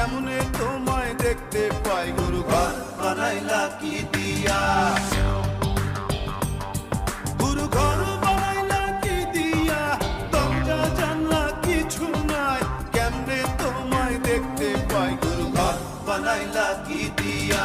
কেমনে তোমায় দেখতে পাই, গুরু ঘর বানাইলা কি দিয়া। গুরু ঘর বানাইলা কি দিয়া জানলা কিছু নাই, কেমনে তোমায় দেখতে পাই, গুরু ঘর বানাইলা কি দিয়া।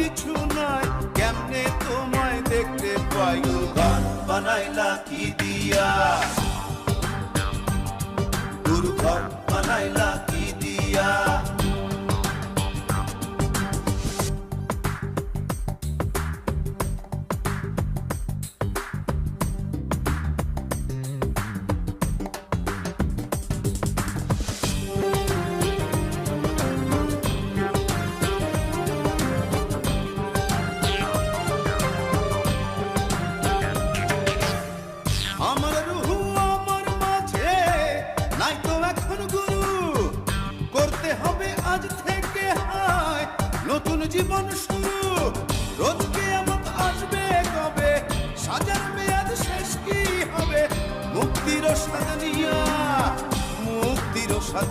কিছু নাই। কেমনে তোমায় দেখতে পাই গান বানাইলা কি দিয়া? দুর্ঘট বানাইলা নাই তো এখন গুরু। করতে হবে আজ থেকে হায় নতুন জীবন শুরু। রোজ কেয়ামত আসবে কবে? সাজার মেয়াদ শেষ কি হবে? মুক্তির স্বাদ নিয়া, মুক্তির স্বাদ